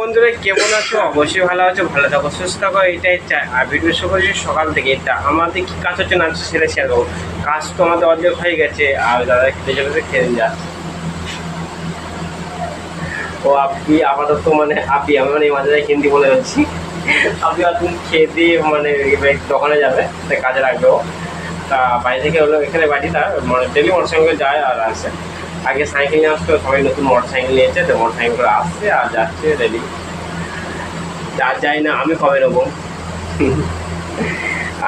বন্ধুরা, কেমন আছো? অবশ্যই ভালো আছো, ভালো থাকো, সুস্থ থাকো, এটাই চাই। আর ভিডিও শুরু করেছি সকাল থেকে। এটা আমাদের কি কাজ হচ্ছে না হচ্ছে সেটা শেয়ার করব। কাজ তো আমাদের অর্ধেক হয়ে গেছে, আর দাদা খেতে চলেছে খেয়ে যা ও আপনি, আপাতত মানে আপনি, আমি মানে মাঝে হিন্দি বলে যাচ্ছি। আপনি আপনি খেয়ে দিয়ে মানে দোকানে যাবে কাজে রাখবে তা বাড়ি থেকে হলো, এখানে বাড়ি তার মানে ডেলি মোটর সাইকেল যায় আর আসে। আগে সাইকেল নিয়ে আসতো সবাই নতুন মোটর সাইকেল নিয়েছে, তো মোটর সাইকেল করে আসছে আর যাচ্ছে রেডি যা যাই না, আমি কবে নেব?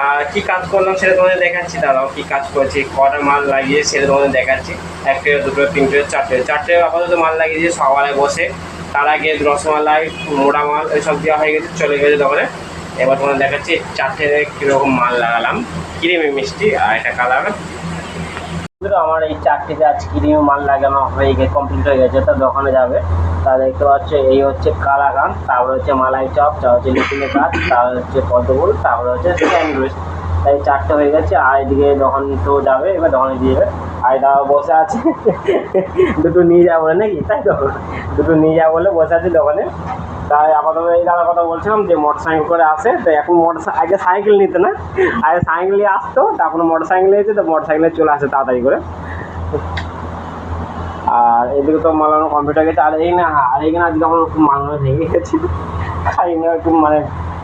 আর কি কাজ করলাম সেটা তোমাদের দেখাচ্ছি, দাঁড়াও কি কাজ করছি, কটা মাল লাগিয়ে সেটা তোমাদের দেখাচ্ছি। একটা, দুটো, তিনটে, চারটে চারটে আপাতত মাল লাগিয়েছি সকালে বসে, তার আগে রসমালাই, মোড়া মাল এসব দেওয়া হয়ে গেছে, চলে গেছে দোকানে। এবার তোমাদের দেখাচ্ছি চারটে কীরকম মাল লাগালাম। ক্রিমি মিষ্টি আর একটা কালার। আমার এই চারটিতে আজ ক্রিম মাল লাগানো হয়ে গেছে কমপ্লিট হয়ে গেছে। তো দোকানে যাবে। তা দেখতে পাচ্ছ, এই হচ্ছে কালাকান তারপরে হচ্ছে মালাই চপ, তারপর হচ্ছে লিকুনের কাজ তারপরে হচ্ছে পদ্মফুল, তারপরে হচ্ছে স্যান্ডউইচ। তাই চারটে হয়ে গেছে। আর এদিকে দোকান তো যাবে, এবার দোকানে দিয়ে যাবে আর দাদা বসে আছে। দুটো নিয়ে যাব নাকি? তাই তো? দুটো নিয়ে যাব বলে বসে আছে দোকানে। তাই আপাতত এই দাদার কথা বলছিলাম যে মোটর সাইকেল করে আসে। তো এখন মোটর আগে সাইকেল নিতে না? আগে সাইকেল নিয়ে আসতো, তারপর মোটর সাইকেল নিয়েছে তো মোটর সাইকেলে চলে আসে তাড়াতাড়ি করে। আর এদিকে তো মালানো কম্পিউটার গেছে, আর এই না, আর এইখানে আজকে আমার খুব মালানো ভেঙে গেছে। খাই না একটু মানে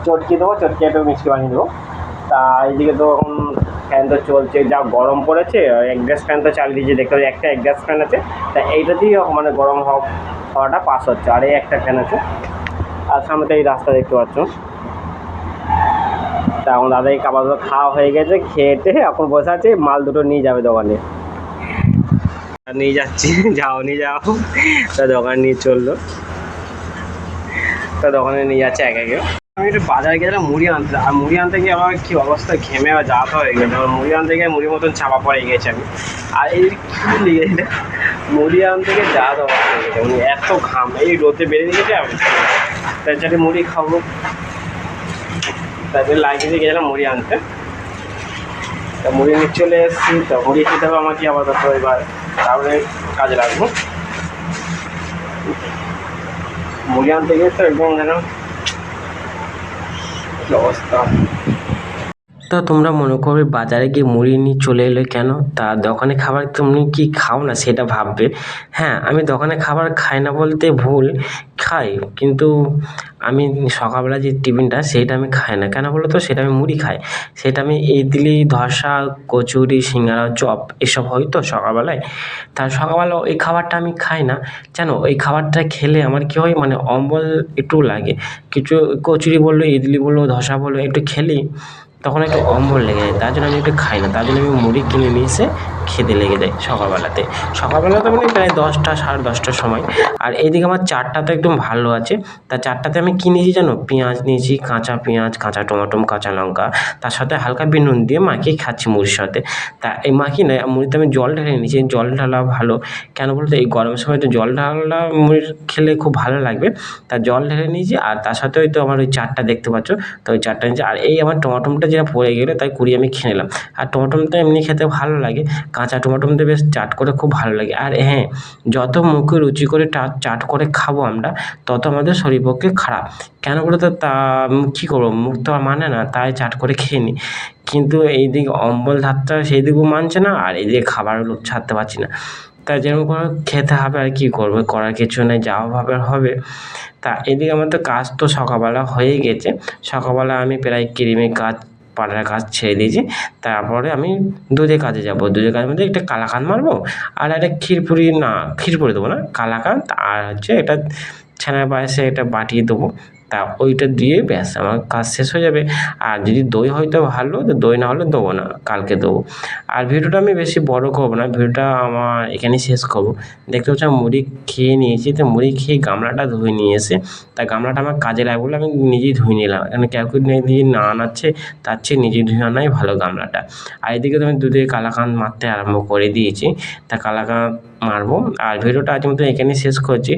চটকে দেবো, চটকে একটু মিষ্টি বানিয়ে দেবো। তা এইদিকে তো এখন ফ্যান তো চলছে, যা গরম পড়েছে এক গ্যাস ফ্যান তো চালিয়ে দিয়েছে, দেখতে পাচ্ছি একটা এক গ্যাস ফ্যান আছে। তা এইটাতেই মানে গরম হওয়া হওয়াটা পাস হচ্ছে, আর এই একটা ফ্যান আছে। সামনে এই রাস্তা দেখতে পাচ্ছ। তা এখন দাদা এই খাবার দাবার খাওয়া হয়ে গেছে খেয়েতে এখন বসে আছে, মাল দুটো নিয়ে যাবে দোকানে। নিয়ে যাচ্ছি, যাও, নিয়ে যাও। তা দোকান নিয়ে চলল। তা দোকানে নিয়ে যাচ্ছে এক একে। আমি একটু বাজারে গেছিলাম, মুড়ি আনতে। আর মুড়ি আনতে গিয়ে আমার কি অবস্থা? ঘেমে আর যাতা হয়ে গেছে। আমার মুড়ি আনতে গিয়ে মুড়ির মতন চাপা পড়ে গেছে আমি। আর এই কি লেগে মুড়ি আনতে গিয়ে যা অবস্থা হয়ে গেছে। এত ঘাম। এই রোদে বেরিয়ে গেছে আমি। তাই চাটে মুড়ি খাব। তাদের লাগিয়ে গেছিলাম মুড়ি আনতে। তা মুড়ি নিয়ে চলে এসেছি। তা মুড়ি খেতে হবে আমাকে আপাতত এবার। তারপরে কাজে লাগবো। মুড়ি আনতে গিয়ে তো একদম যেন কি অবস্থা তো তোমরা মনে করবে বাজারে গিয়ে মুড়ি নিয়ে চলে এলে কেন? তা দোকানে খাবার তুমি কি খাও না সেটা ভাববে। হ্যাঁ আমি দোকানে খাবার খাই না বলতে ভুল, খাই। কিন্তু আমি সকালবেলা যে টিফিনটা সেইটা আমি খাই না। কেন বলো তো? সেটা আমি মুড়ি খাই। সেটা আমি ইডলি, ধসা, কচুরি, সিঙ্গারা, চপ এসব হয় তো সকালবেলায়। তা সকালবেলা ওই খাবারটা আমি খাই না। জানো, ওই খাবারটা খেলে আমার কী হয়? মানে অম্বল একটু লাগে। কিছু কচুরি বলল, ইডলি বলল, ধসা বলল, একটু খেলেই তখন একটু অম্বল লেগে যায়, তার জন্য আমি একটু খাই না, তার জন্য আমি মুড়ি কিনে নিয়ে এসে খেতে লেগে যায় সকালবেলাতে। সকালবেলাতে মানে প্রায় দশটা, সাড়ে দশটার সময়। আর এইদিকে আমার চারটা তো একদম ভালো আছে। তা চারটাতে আমি কী নিয়েছি জানো? পেঁয়াজ নিয়েছি, কাঁচা পেঁয়াজ, কাঁচা টমেটো, কাঁচা লঙ্কা। তার সাথে হালকা বিনুন দিয়ে মাখিয়ে খাচ্ছি মুড়ির সাথে। তা এই মাখি নয় মুড়িতে আমি জল ঢেলে নিয়েছি। জল ঢালা ভালো। কেন বলতো? এই গরমের সময় তো জল ঢালা মুড়ির খেলে খুব ভালো লাগবে। তা জল ঢেলে নিয়েছি আর তার সাথে হয়তো আমার ওই চারটা দেখতে পাচ্ছ? তো ওই চারটা নিয়েছি। আর এই আমার টমাটোমটা যেটা পড়ে গেলো, তাই কুড়ি আমি খেয়ে নিলাম। আর টমাটোমটা এমনি খেতে ভালো লাগে। কাঁচা টমাটোমটা বেশ চাট করে খুব ভালো লাগে। আর হ্যাঁ যত মুখে রুচি করে চাট করে খাব আমরা, তত আমাদের শরীর পক্ষে খারাপ। কেন বলে তো তা কী করব? মুখ তো আর মানে না, তাই চাট করে খেয়ে নিই কিন্তু এই এইদিকে অম্বল ধাতটা সেই দিকেও মানছে না, আর এইদিকে খাবারের লোভ ছাড়তে পারছি না। তাই যেরকম করে খেতে হবে আর কী করব? করার কিছু নেই, যা হবে হবে। তা এদিকে আমার তো কাজ তো সকালবেলা হয়ে গেছে। সকালবেলা আমি প্রায় ক্রিমের কাজ পাড়ার কাজ ছেড়ে দিয়েছি। তারপরে আমি দুধে কাজে যাব। দুধের কাজের মধ্যে একটা কালাকান মারবো আর একটা ক্ষীরপুরি, না, ক্ষীরপুরি দেবো না, কালাকান আর হচ্ছে এটা ছানার পায়েসে এটা বাটিয়ে দেবো। তা ওইটা দিয়ে ব্যাস, আমার কাজ শেষ হয়ে যাবে। আর যদি দই হয় তো ভালো, তো দই না হলে দেবো না, কালকে দেবো। আর ভিডিওটা আমি বেশি বড় করব না, ভিডিওটা আমার এখানেই শেষ করব। দেখতে পাচ্ছি আমি মুড়ি খেয়ে নিয়েছি, তো মুড়ি খেয়ে গামলাটা ধুয়ে নিয়ে এসে, তা গামলাটা আমার কাজে লাগবে বলে আমি নিজেই ধুয়ে নিলাম। এখানে কেউ কেউ দিয়ে না আনাচ্ছে, তার চেয়ে নিজে ধুয়ে আনাই ভালো গামলাটা। আর এদিকে তো আমি দুধে কালাকাঁদ মারতে আরম্ভ করে দিয়েছি, তা কালাকাঁদ মারবো। আর ভিডিওটা আজ মতো এখানেই শেষ করছি।